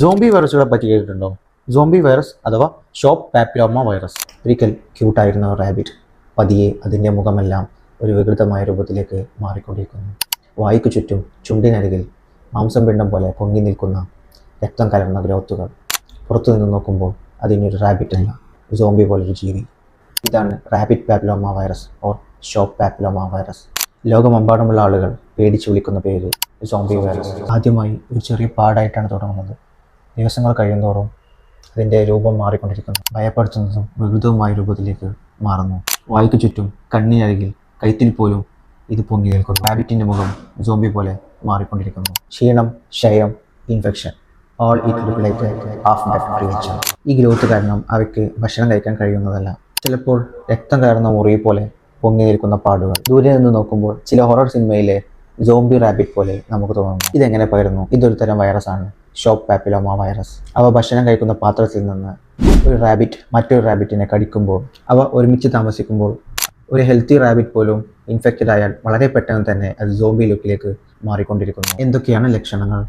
Zombie വൈറസുകളെ പറ്റി കേട്ടിട്ടുണ്ടോ? സോംബി വൈറസ് അഥവാ ഷോപ്പ് പാപ്പിലോമ വൈറസ് ഒരിക്കൽ ക്യൂട്ടായിരുന്ന റാബിറ്റ് പതിയെ അതിന്റെ മുഖമെല്ലാം ഒരു വികൃതമായ രൂപത്തിലേക്ക് മാറിക്കൊണ്ടിരിക്കുന്നു. വായിക്കു ചുറ്റും ചുണ്ടിനരികിൽ മാംസം പിണ്ടം പോലെ പൊങ്ങി നിൽക്കുന്ന രക്തം കലർന്ന ഗ്രോത്തുകൾ. പുറത്തു നിന്ന് നോക്കുമ്പോൾ അതിനൊരു റാബിറ്റ് അല്ല സോംബി പോലൊരു ജീവി. ഇതാണ് rabbit papilloma virus or Shope papilloma virus ലോകമെമ്പാടുമുള്ള ആളുകൾ പേടിച്ചു വിളിക്കുന്ന പേര് സോംബി വൈറസ് ആദ്യമായി ഒരു ചെറിയ പാടായിട്ടാണ് തുടങ്ങുന്നത്. ദിവസങ്ങൾ കഴിയുന്തോറും അതിന്റെ രൂപം മാറിക്കൊണ്ടിരിക്കുന്നു. ഭയപ്പെടുത്തുന്നതും വികൃതവുമായ രൂപത്തിലേക്ക് മാറുന്നു. വായിക്കു ചുറ്റും കണ്ണിനരികിൽ കൈത്തിൽ പോലും ഇത് പൊങ്ങി നിൽക്കുന്നു. ഹാബിറ്റിന്റെ മുഖം സോംബി പോലെ മാറിക്കൊണ്ടിരിക്കുന്നു. ക്ഷീണം ക്ഷയം infection all it like half deaf ഈ ഗ്രോത്ത് കാരണം അവയ്ക്ക് ഭക്ഷണം കഴിക്കാൻ കഴിയുന്നതല്ല. ചിലപ്പോൾ രക്തം കയറുന്ന മുറി പോലെ പൊങ്ങി നിൽക്കുന്ന പാടുകൾ. ദൂരെ നിന്ന് നോക്കുമ്പോൾ ചില ഹൊറർ സിനിമയിലെ സോംബി റാബിറ്റ് പോലെ നമുക്ക് തോന്നുന്നു. ഇതെങ്ങനെ പകരുന്നു? ഇതൊരു തരം വൈറസാണ് ഷോപ്പ് പാപ്പിലോമ വൈറസ് അവ ഭക്ഷണം കഴിക്കുന്ന പാത്രത്തിൽ നിന്ന് ഒരു റാബിറ്റ് മറ്റൊരു റാബിറ്റിനെ കടിക്കുമ്പോൾ അവ ഒരുമിച്ച് താമസിക്കുമ്പോൾ ഒരു ഹെൽത്തി റാബിറ്റ് പോലും ഇൻഫെക്റ്റഡ് ആയാൽ വളരെ പെട്ടെന്ന് തന്നെ അത് സോംബി ലുക്കിലേക്ക് മാറിക്കൊണ്ടിരിക്കുന്നു. എന്തൊക്കെയാണ് ലക്ഷണങ്ങൾ?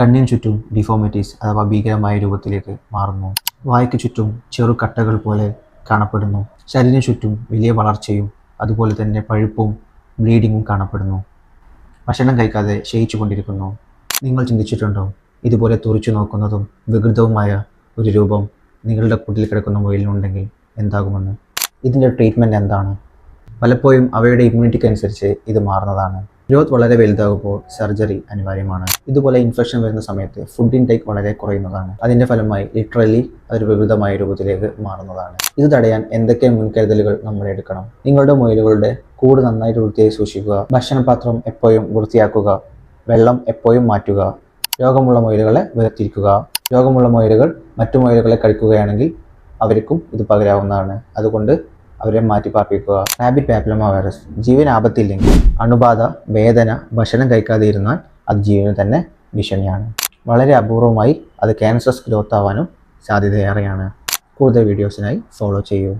കണ്ണിന് ചുറ്റും ഡിഫോമിറ്റീസ് അഥവാ ഭീകരമായ രൂപത്തിലേക്ക് മാറുന്നു. വായ്ക്ക് ചുറ്റും ചെറു കട്ടകൾ പോലെ കാണപ്പെടുന്നു. ശരീരം ചുറ്റും വലിയ വളർച്ചയും അതുപോലെ തന്നെ പഴുപ്പും ബ്ലീഡിങ്ങും കാണപ്പെടുന്നു. ഭക്ഷണം കഴിക്കാതെ ക്ഷയിച്ചു കൊണ്ടിരിക്കുന്നു നിങ്ങൾ ചിന്തിച്ചിട്ടുണ്ടോ? ഇതുപോലെ തുറിച്ചു നോക്കുന്നതും വികൃതവുമായ ഒരു രൂപം നിങ്ങളുടെ കൂട്ടിൽ കിടക്കുന്ന മുയലിനുണ്ടെങ്കിൽ എന്താകുമെന്ന്? ഇതിന്റെ ട്രീറ്റ്മെന്റ് എന്താണ്? പലപ്പോഴും അവയുടെ ഇമ്മ്യൂണിറ്റിക്ക് അനുസരിച്ച് ഇത് മാറുന്നതാണ്. ഗ്രോത്ത് വളരെ വലുതാകുമ്പോൾ സർജറി അനിവാര്യമാണ്. ഇതുപോലെ ഇൻഫെക്ഷൻ വരുന്ന സമയത്ത് ഫുഡ് ഇൻടേക്ക് വളരെ കുറയുന്നതാണ്. അതിന്റെ ഫലമായി ലിറ്ററലി അതൊരു വികൃതമായ രൂപത്തിലേക്ക് മാറുന്നതാണ്. ഇത് തടയാൻ എന്തൊക്കെ മുൻകരുതലുകൾ നമ്മൾ എടുക്കണം? നിങ്ങളുടെ മുയലുകളുടെ കൂട് നന്നായിട്ട് വൃത്തിയായി സൂക്ഷിക്കുക. ഭക്ഷണപാത്രം എപ്പോഴും വൃത്തിയാക്കുക. വെള്ളം എപ്പോഴും മാറ്റുക. രോഗമുള്ള മുയലുകളെ വേർതിരിക്കുക രോഗമുള്ള മുയലുകൾ മറ്റു മുയലുകളെ കഴിക്കുകയാണെങ്കിൽ അവർക്കും ഇത് പകരാവുന്നതാണ്. അതുകൊണ്ട് അവരെ മാറ്റി പാർപ്പിക്കുക. റാബിറ്റ് പാപ്പിലോമ വൈറസ് ജീവൻ ആപത്തില്ലെങ്കിൽ അണുബാധ വേദന ഭക്ഷണം കഴിക്കാതെ ഇരുന്നാൽ അത് ജീവന് തന്നെ ഭീഷണിയാണ്. വളരെ അപൂർവമായി അത് ക്യാൻസർ ഗ്രോത്ത് ആവാനും സാധ്യതയേറെയാണ്. കൂടുതൽ വീഡിയോസിനായി ഫോളോ ചെയ്യൂ.